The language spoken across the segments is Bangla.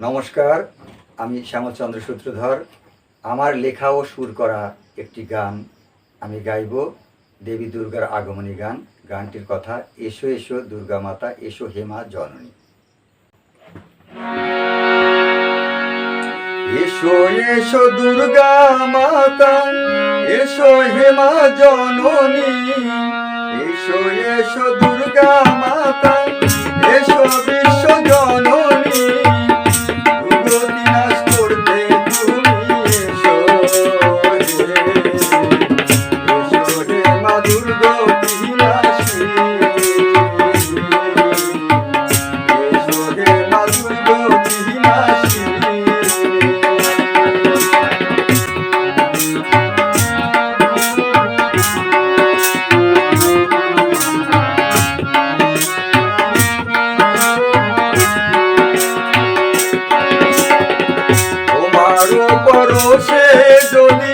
নমস্কার, আমি শ্যামলচন্দ্র সূত্রধর। আমার লেখা ও সুর করা একটি গান আমি গাইব, দেবী দুর্গার আগমনী গান। গানটির কথা, এসো এসো দুর্গা মাতা, এসো হেমা জননী। এসো এসো দুর্গা মাতা, এসো হেমা জননী। এসো এসো দুর্গা কারও পরশে যদি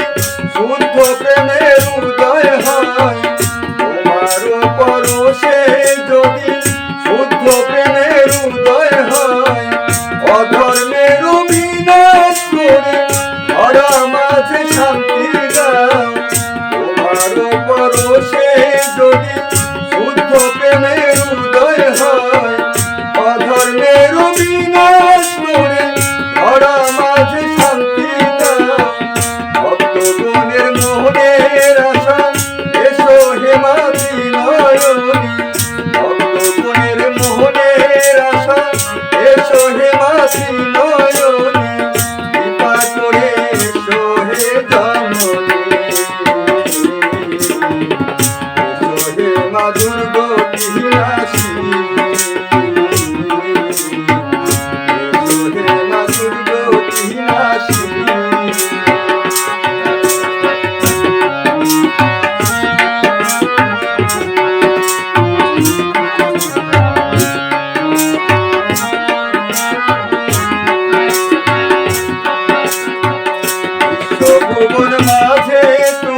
gente.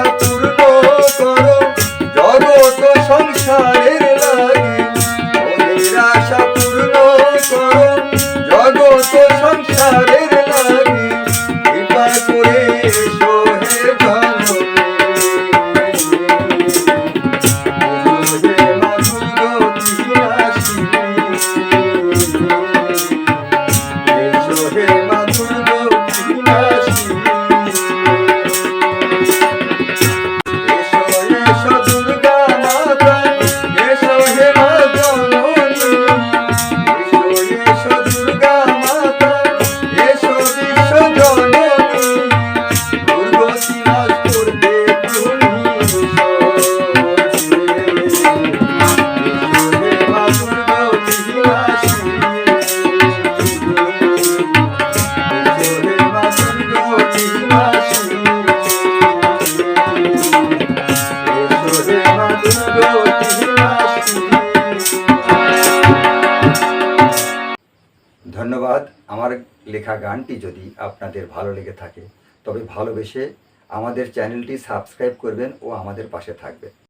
আশা পূর্ণ করো জগত সংসারের লাগে। মনের আশা পূর্ণ করো জগত সংসারের ধন্যবাদ। আমার লেখা গানটি যদি আপনাদের ভালো লেগে থাকে, তবে ভালোবেসে আমাদের চ্যানেলটি সাবস্ক্রাইব করবেন ও আমাদের পাশে থাকবেন।